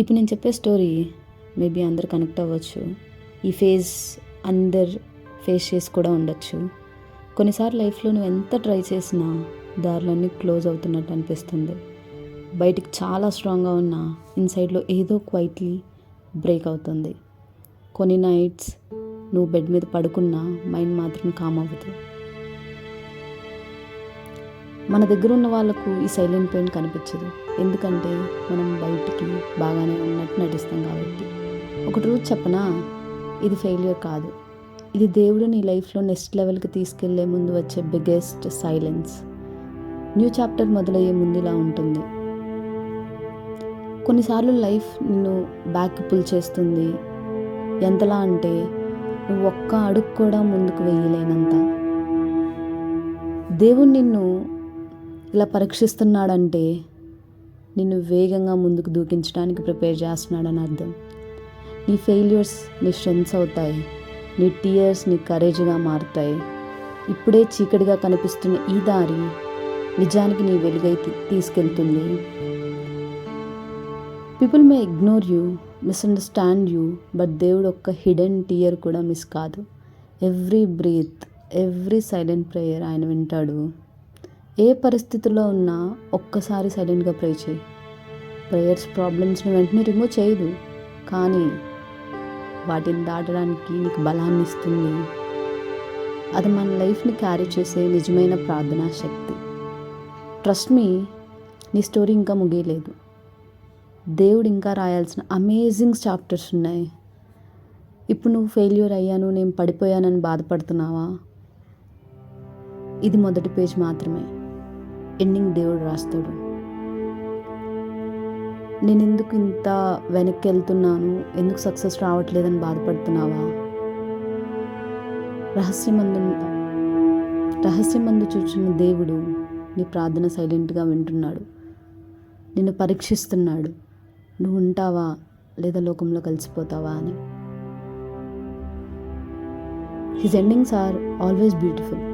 ఇప్పుడు నేను చెప్పే స్టోరీ మేబీ అందరు కనెక్ట్ అవ్వచ్చు. ఈ ఫేజ్ అందరు ఫేస్ చేసి కూడా ఉండొచ్చు. కొన్నిసార్లు లైఫ్లో నువ్వు ఎంత ట్రై చేసినా దారులన్నీ క్లోజ్ అవుతున్నట్టు అనిపిస్తుంది. బయటికి చాలా స్ట్రాంగ్గా ఉన్న ఇన్సైడ్లో ఏదో క్వైట్లీ బ్రేక్ అవుతుంది. కొన్ని నైట్స్ నువ్వు బెడ్ మీద పడుకున్నా మైండ్ మాత్రం కామ్ అవ్వదు. మన దగ్గర ఉన్న వాళ్ళకు ఈ సైలెంట్ పెయిన్ కనిపించదు. ఎందుకంటే మనం బయటికి బాగానే ఉన్నట్టు నటిస్తాం కాబట్టి. ఒకటి రోజు చెప్పనా? ఇది ఫెయిల్యూర్ కాదు. ఇది దేవుడు నీ లైఫ్లో నెక్స్ట్ లెవెల్కి తీసుకెళ్ళే ముందు వచ్చే బిగ్గెస్ట్ సైలెన్స్ న్యూ చాప్టర్ మొదలయ్యే ముందు ఇలా ఉంటుంది. కొన్నిసార్లు లైఫ్ నిన్ను బ్యాక్ పుల్ చేస్తుంది. ఎంతలా అంటే నువ్వు ఒక్క అడుగు కూడా ముందుకు వేయలేనంత. దేవుడు నిన్ను ఇలా పరీక్షిస్తున్నాడంటే నిన్ను వేగంగా ముందుకు దూకించడానికి ప్రిపేర్ చేస్తున్నాడని అర్థం. నీ ఫెయిల్యూర్స్ నీ స్ట్రెంగ్స్ అవుతాయి. నీ టీయర్స్ నీ కరేజ్గా మారుతాయి. ఇప్పుడే చీకటిగా కనిపిస్తున్న ఈ దారి నిజానికి నీ వెలుగై తీసుకెళ్తుంది. People may ignore you misunderstand you but దేవుడు ఒక్క హిడెన్ టీయర్ కూడా మిస్ కాదు. Every breath every silent prayer ఆయన వింటాడు. ఏ పరిస్థితుల్లో ఉన్నా ఒక్కసారి సైలెంట్గా ప్రే చేయి. ప్రేయర్స్ ప్రాబ్లమ్స్ని వెంటనే రిమూవ్ చేయదు. కానీ వాటిని దాటడానికి నీకు బలాన్ని ఇస్తుంది. అది మన లైఫ్ని క్యారీ చేసే నిజమైన ప్రార్థనా శక్తి. ట్రస్ట్ మీ నీ స్టోరీ ఇంకా ముగియలేదు. దేవుడు ఇంకా రాయాల్సిన అమేజింగ్ చాప్టర్స్ ఉన్నాయి. ఇప్పుడు నువ్వు ఫెయిల్యూర్ అయ్యాను నేను పడిపోయానని బాధపడుతున్నావా? ఇది మొదటి పేజ్ మాత్రమే. ఎండింగ్ దేవుడు రాస్తాడు. నేను ఎందుకు ఇంత వెనక్కి వెళ్తున్నాను ఎందుకు సక్సెస్ రావట్లేదని బాధపడుతున్నావా? రహస్యమందు రహస్యమందు చూచిన దేవుడు నీ ప్రార్థన సైలెంట్గా వింటున్నాడు. నిన్ను పరీక్షిస్తున్నాడు. నువ్వు ఉంటావా? లేదా లోకంలో కలిసిపోతావా అని. His endings are always beautiful